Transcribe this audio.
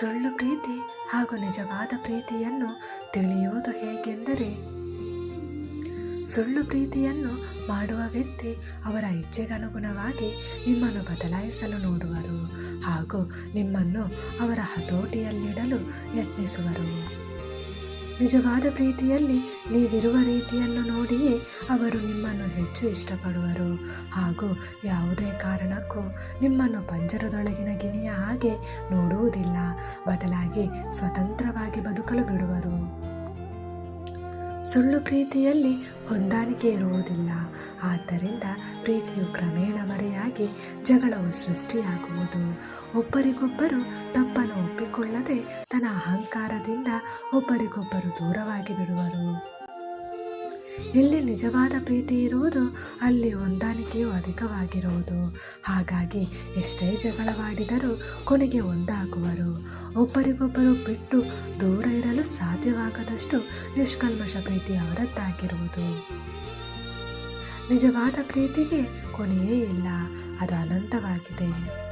ಸುಳ್ಳು ಪ್ರೀತಿ ಹಾಗೂ ನಿಜವಾದ ಪ್ರೀತಿಯನ್ನು ತಿಳಿಯುವುದು ಹೇಗೆಂದರೆ, ಸುಳ್ಳು ಪ್ರೀತಿಯನ್ನು ಮಾಡುವ ವ್ಯಕ್ತಿ ಅವರ ಇಚ್ಛೆಗನುಗುಣವಾಗಿ ನಿಮ್ಮನ್ನು ಬದಲಾಯಿಸಲು ನೋಡುವರು ಹಾಗೂ ನಿಮ್ಮನ್ನು ಅವರ ಹತೋಟಿಯಲ್ಲಿಡಲು ಯತ್ನಿಸುವರು. ನಿಜವಾದ ಪ್ರೀತಿಯಲ್ಲಿ ನೀವಿರುವ ರೀತಿಯನ್ನು ನೋಡಿಯೇ ಅವರು ನಿಮ್ಮನ್ನು ಹೆಚ್ಚು ಇಷ್ಟಪಡುವರು. ಹಾಗೂ ಯಾವುದೇ ಕಾರಣಕ್ಕೂ ನಿಮ್ಮನ್ನು ಪಂಜರದೊಳಗಿನ ಗಿನಿಯ ಹಾಗೆ ನೋಡುವುದಿಲ್ಲ. ಬದಲಾಗಿ ಸ್ವತಂತ್ರವಾಗಿ ಬದುಕಲು ಬಿಡುವರು. ಸುಳ್ಳು ಪ್ರೀತಿಯಲ್ಲಿ ಹೊಂದಾಣಿಕೆ ಇರುವುದಿಲ್ಲ. ಆದ್ದರಿಂದ ಪ್ರೀತಿಯು ಕ್ರಮೇಣ ಮರೆಯಾಗಿ ಜಗಳವು ಸೃಷ್ಟಿಯಾಗುವುದು. ಒಬ್ಬರಿಗೊಬ್ಬರು ತಪ್ಪನ್ನು ಒಪ್ಪಿಕೊಳ್ಳದೆ ಅಹಂಕಾರದಿಂದ ಒಬ್ಬರಿಗೊಬ್ಬರು ದೂರವಾಗಿ ಬಿಡುವರು. ಎಲ್ಲಿ ನಿಜವಾದ ಪ್ರೀತಿ ಇರುವುದು, ಅಲ್ಲಿ ಹೊಂದಾಣಿಕೆಯು ಅಧಿಕವಾಗಿರುವುದು. ಹಾಗಾಗಿ ಎಷ್ಟೇ ಜಗಳವಾಡಿದರೂ ಕೊನೆಗೆ ಒಂದಾಗುವರು. ಒಬ್ಬರಿಗೊಬ್ಬರು ಬಿಟ್ಟು ದೂರ ಇರಲು ಸಾಧ್ಯವಾಗದಷ್ಟು ನಿಷ್ಕಲ್ಮಶ ಪ್ರೀತಿ ಅವರದ್ದಾಗಿರುವುದು. ನಿಜವಾದ ಪ್ರೀತಿಗೆ ಕೊನೆಯೇ ಇಲ್ಲ, ಅದು ಅನಂತವಾಗಿದೆ.